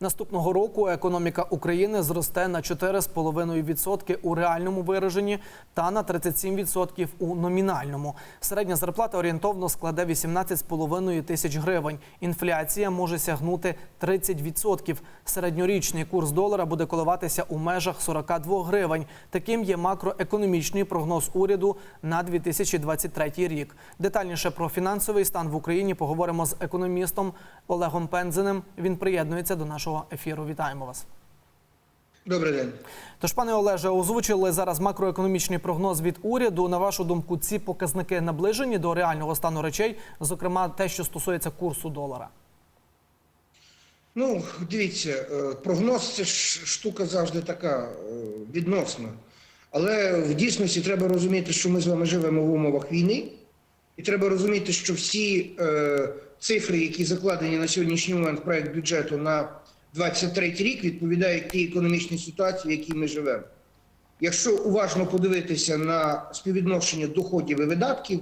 Наступного року економіка України зросте на 4,5% у реальному вираженні та на 37% у номінальному. Середня зарплата орієнтовно складе 18,5 тисяч гривень. Інфляція може сягнути 30%. Середньорічний курс долара буде коливатися у межах 42 гривень. Таким є макроекономічний прогноз уряду на 2023 рік. Детальніше про фінансовий стан в Україні поговоримо з економістом Олегом Пензеним. Він приєднується до нашого ефіру. Вітаємо вас. Добрий день. Тож, пане Олеже, озвучили зараз макроекономічний прогноз від уряду. На вашу думку, ці показники наближені до реального стану речей, зокрема те, що стосується курсу долара. Ну, дивіться, е, прогноз це ж штука завжди така е, відносна. Але в дійсності треба розуміти, що ми з вами живемо в умовах війни, і треба розуміти, що всі е, цифри, які закладені на сьогоднішній момент в проект бюджету на 23 рік, відповідають тій економічній ситуації, в якій ми живемо. Якщо уважно подивитися на співвідношення доходів і видатків,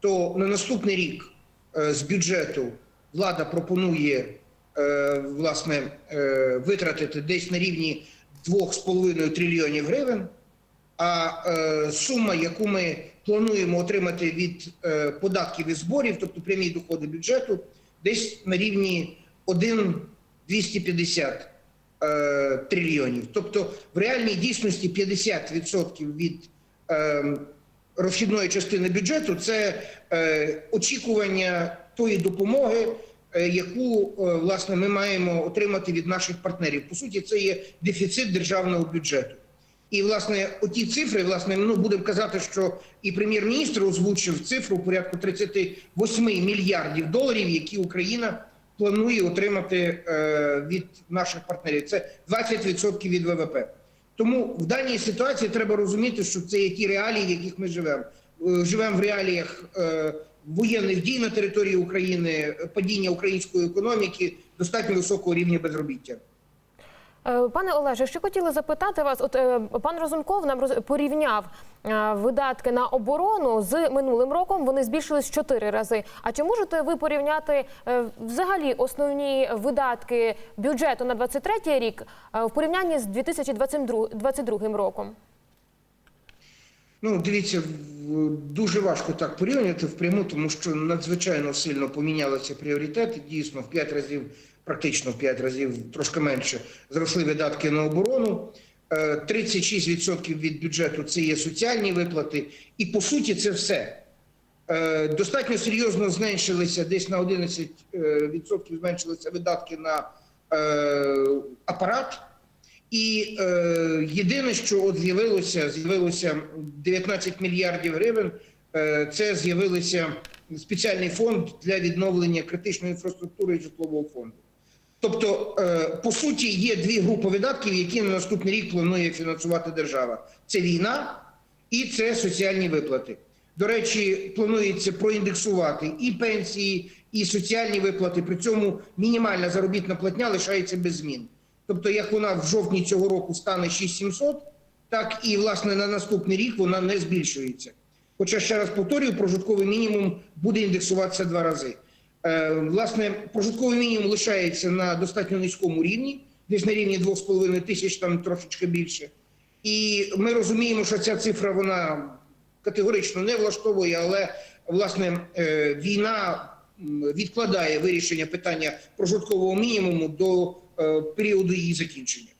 то на наступний рік е, з бюджету влада пропонує е, власне е, витратити десь на рівні 2,5 трильйонів гривень. А сума, яку ми плануємо отримати від податків і зборів, тобто прямі доходи бюджету, десь на рівні 1,250 е, трильйонів. Тобто, в реальній дійсності 50% від е, розхідної частини бюджету це е, очікування тої допомоги, е, яку е, власне ми маємо отримати від наших партнерів. По суті, це є дефіцит державного бюджету. І власне оті цифри, власне, ну будемо казати, що і прем'єр-міністр озвучив цифру порядку 38 мільярдів доларів, які Україна планує отримати е, від наших партнерів. Це 20% від ВВП. Тому в даній ситуації треба розуміти, що це ті реалії, в яких ми живемо. Е, Живемо в реаліях е, воєнних дій на території України, падіння української економіки, достатньо високого рівня безробіття. Е, Пане Олеже, що хотіли запитати вас? От е, пан Розумков нам порівняв е, видатки на оборону з минулим роком. Вони збільшились чотири рази. А чи можете ви порівняти взагалі основні видатки бюджету на 23 рік в порівнянні з 2022 22 роком? Ну, дивіться, дуже важко так порівнювати впряму, тому що надзвичайно сильно помінялися пріоритети. Дійсно, в 5 разів, практично в 5 разів, трошки менше, зросли видатки на оборону. Е, 36% від бюджету це є соціальні виплати, і по суті це все. Е, Достатньо серйозно зменшилися десь на 11% зменшилися видатки на е, апарат. І е, єдине, що от з'явилося, з'явилося 19 мільярдів гривень. Е, це з'явився спеціальний фонд для відновлення критичної інфраструктури житлового фонду. Тобто, е, по суті, є дві групи видатків, які на наступний рік планує фінансувати держава: це війна і це соціальні виплати. До речі, планується проіндексувати і пенсії, і соціальні виплати. При цьому мінімальна заробітна платня лишається без змін. Тобто, як вона в жовтні цього року стане 6700, так і власне на наступний рік вона не збільшується. Хоча ще раз повторюю, прожитковий мінімум буде індексуватися два рази. Е, власне, прожитковий мінімум лишається на достатньо низькому рівні, десь на рівні 2,5 тисяч, там трошечки більше. І ми розуміємо, що ця цифра вона категорично не влаштовує, але власне е, війна відкладає вирішення питання прожиткового мінімуму до е, періоду її закінчення.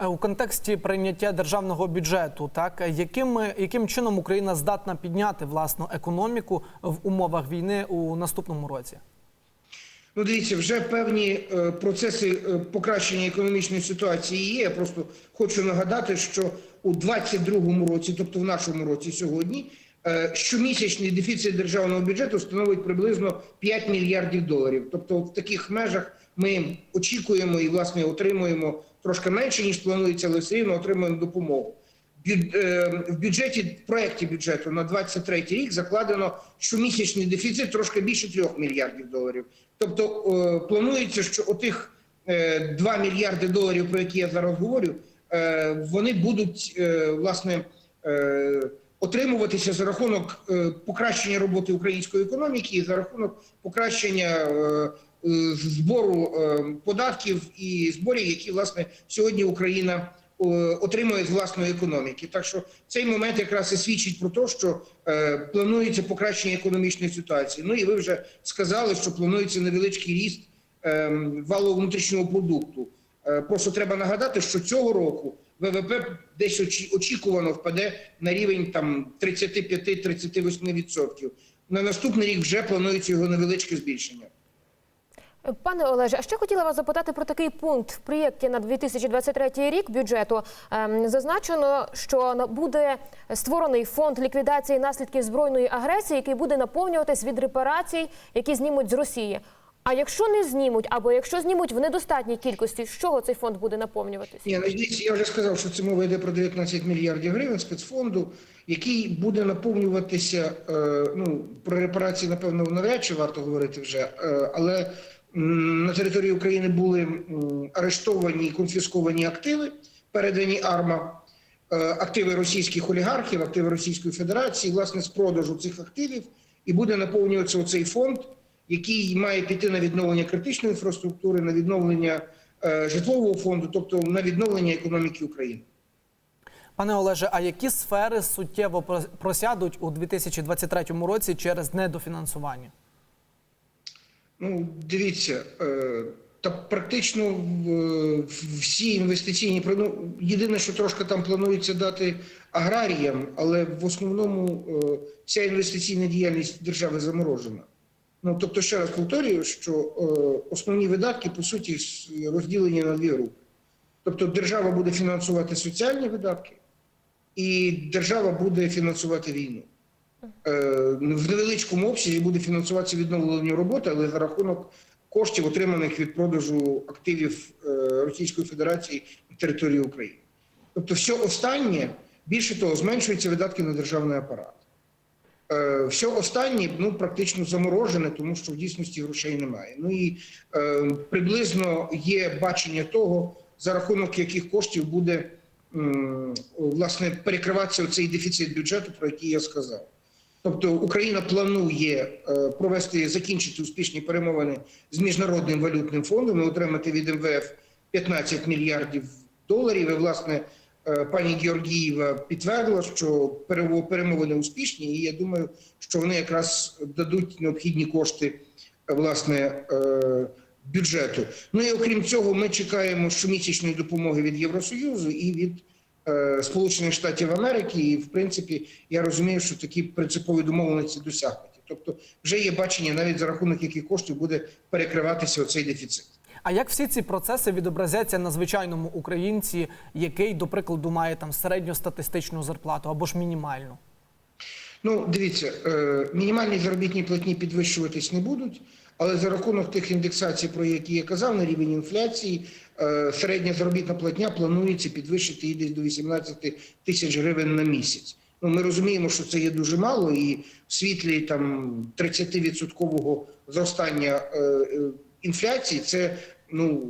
Е, У контексті прийняття державного бюджету, так е, яким, яким чином Україна здатна підняти власну економіку в умовах війни у наступному році? Ну, дивіться, вже певні е, процеси е, покращення економічної ситуації є. Я просто хочу нагадати, що у 2022 році, тобто в нашому році сьогодні, е, щомісячний дефіцит державного бюджету становить приблизно 5 мільярдів доларів. Тобто, в таких межах ми очікуємо і власне отримуємо трошки менше ніж планується, але все рівно отримуємо допомогу. Е, В бюджеті в проєкті бюджету на 23 рік закладено щомісячний дефіцит трошки більше 3 мільярдів доларів. Тобто е, планується, що отих е, 2 мільярди доларів, про які я зараз говорю, е, вони будуть е, власне е, отримуватися за рахунок е, покращення роботи української економіки і за рахунок покращення е, е, збору е, податків і зборів, які власне сьогодні Україна е, отримує з власної економіки. Так що цей момент якраз і свідчить про те, що е, планується покращення економічної ситуації. Ну і ви вже сказали, що планується невеличкий ріст е, валового внутрішнього продукту. Е, Просто треба нагадати, що цього року ВВП десь очікувано впаде на рівень там 35-38%. На наступний рік вже планується його невеличке збільшення. Пане Олеже, а ще хотіла вас запитати про такий пункт в проєкті на 2023 рік бюджету. Ем, Зазначено, що буде створений фонд ліквідації наслідків збройної агресії, який буде наповнюватись від репарацій, які знімуть з Росії. А якщо не знімуть, або якщо знімуть в недостатній кількості, з чого цей фонд буде наповнюватись? Ні, ну, я вже сказав, що це мова йде про 19 мільярдів гривень спецфонду, який буде наповнюватися. е, ну про репарації, напевно, навряд чи варто говорити вже, е, але на території України були арештовані і конфісковані активи, передані АРМА, е, активи російських олігархів, активи Російської Федерації, власне, з продажу цих активів, і буде наповнюватися оцей фонд, який має піти на відновлення критичної інфраструктури, на відновлення е, житлового фонду, тобто на відновлення економіки України. Пане Олеже, а які сфери суттєво просядуть у 2023 році через недофінансування? Ну, дивіться, е, та практично всі інвестиційні ну, єдине, що трошки там планується дати аграріям, але в основному е, вся інвестиційна діяльність держави заморожена. Ну тобто, ще раз повторюю, що е, основні видатки по суті розділені на дві групи. Тобто, держава буде фінансувати соціальні видатки, і держава буде фінансувати війну. Е, в невеличкому обсязі буде фінансуватися відновлення роботи, але за рахунок коштів, отриманих від продажу активів е, Російської Федерації на території України. Тобто, все останнє, більше того, зменшуються видатки на державний апарат. Е, Все останнє ну, практично заморожене, тому що в дійсності грошей немає. Ну і е, приблизно є бачення того, за рахунок яких коштів буде м, власне перекриватися цей дефіцит бюджету, про який я сказав. Тобто Україна планує е, провести закінчити успішні перемовини з міжнародним валютним фондом і отримати від МВФ 15 мільярдів доларів. І власне е, пані Георгієва підтвердила, що перемовини успішні, і я думаю, що вони якраз дадуть необхідні кошти е, власне бюджету. Ну і окрім цього, ми чекаємо щомісячної допомоги від Євросоюзу і від Сполучених Штатів Америки, і в принципі я розумію, що такі принципові домовленості досягнуті. Тобто, вже є бачення, навіть за рахунок яких коштів буде перекриватися оцей дефіцит. А як всі ці процеси відобразяться на звичайному українці, який, до прикладу, має там середньостатистичну зарплату або ж мінімальну? Ну, дивіться, е, мінімальні заробітні платні підвищуватись не будуть, але за рахунок тих індексацій, про які я казав, на рівень інфляції, е, середня заробітна платня планується підвищити її десь до 18 тисяч гривень на місяць. Ну, ми розуміємо, що це є дуже мало, і в світлі там 30-відсоткового зростання е, е, інфляції це ну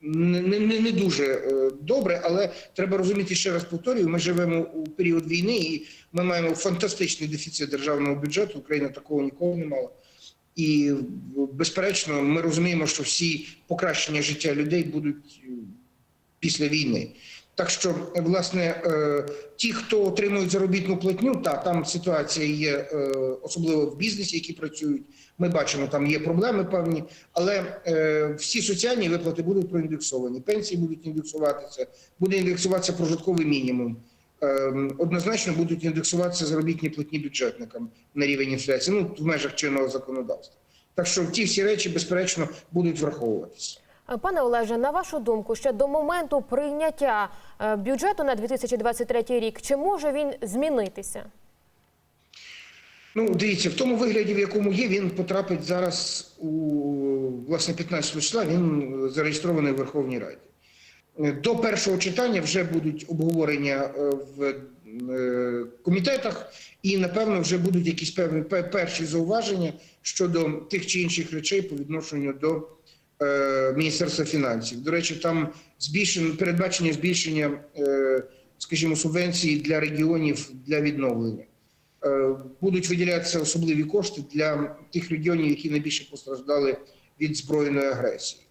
не, не, не дуже добре, але треба розуміти ще раз повторюю. Ми живемо у період війни, і ми маємо фантастичний дефіцит державного бюджету. Україна такого ніколи не мала. І безперечно, ми розуміємо, що всі покращення життя людей будуть е, після війни. Так що, власне, е, ті, хто отримують заробітну платню, та там ситуація є е, особливо в бізнесі, які працюють. Ми бачимо, там є проблеми певні, але всі соціальні виплати будуть проіндексовані. Пенсії будуть індексуватися, буде індексуватися прожитковий мінімум. Е, однозначно будуть індексуватися заробітні платні бюджетникам на рівень інфляції, ну в межах чинного законодавства. Так що ті всі речі, безперечно, будуть враховуватися. Е, Пане Олеже, на вашу думку, ще до моменту прийняття е, бюджету на 2023 рік, чи може він змінитися? Ну, дивіться, в тому вигляді, в якому є, він потрапить зараз у власне 15 числа. Він зареєстрований в Верховній Раді. Е, До першого читання вже будуть обговорення е, в е, комітетах, і напевно вже будуть якісь певні перші зауваження щодо тих чи інших речей по відношенню до Міністерства фінансів. До речі, там збільшено передбачення збільшення, скажімо, субвенцій для регіонів для відновлення. Будуть виділятися особливі кошти для тих регіонів, які найбільше постраждали від збройної агресії.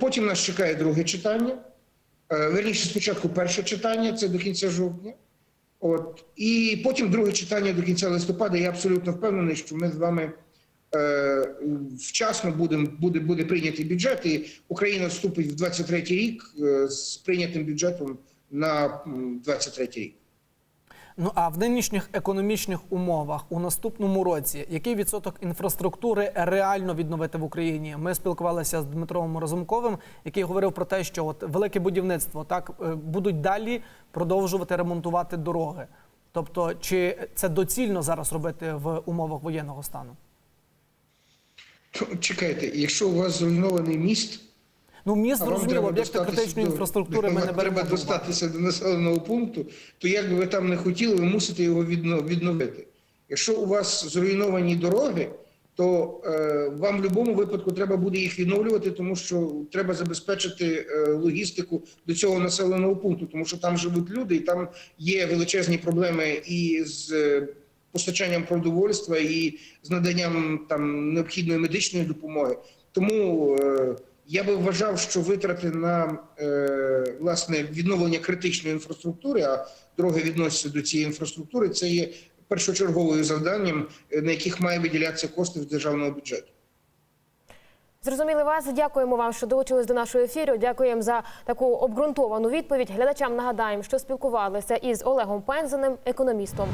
Потім нас чекає друге читання. Е, Верніше, спочатку перше читання, це до кінця жовтня. От і потім друге читання до кінця листопада. Я абсолютно впевнений, що ми з вами е, вчасно будемо буде, буде прийнятий бюджет, і Україна вступить в 23-й рік е, з прийнятим бюджетом на м, 23-й рік. Ну а в нинішніх економічних умовах у наступному році який відсоток інфраструктури реально відновити в Україні? Ми спілкувалися з Дмитром Разумковим, який говорив про те, що от велике будівництво так е, будуть далі продовжувати ремонтувати дороги. Тобто, чи це доцільно зараз робити в умовах воєнного стану? Чекайте, якщо у вас зруйнований міст, Ну, а зрозуміло, об'єкти критичної інфраструктури ми не треба достатися до населеного пункту, то як би ви там не хотіли, ви мусите його відновити. Якщо у вас зруйновані дороги, то е, вам в будь-якому випадку треба буде їх відновлювати, тому що треба забезпечити е, логістику до цього населеного пункту, тому що там живуть люди, і там є величезні проблеми і з е, постачанням продовольства, і з наданням там необхідної медичної допомоги. Тому е, я би вважав, що витрати на е, власне відновлення критичної інфраструктури, а дороги відносяться до цієї інфраструктури, це є першочерговою завданням, е, на яких має виділятися кошти з державного бюджету. Зрозуміли вас. Дякуємо вам, що долучились до нашого ефіру. Дякуємо за таку обґрунтовану відповідь. Глядачам нагадаємо, що спілкувалися із Олегом Пензеним, економістом.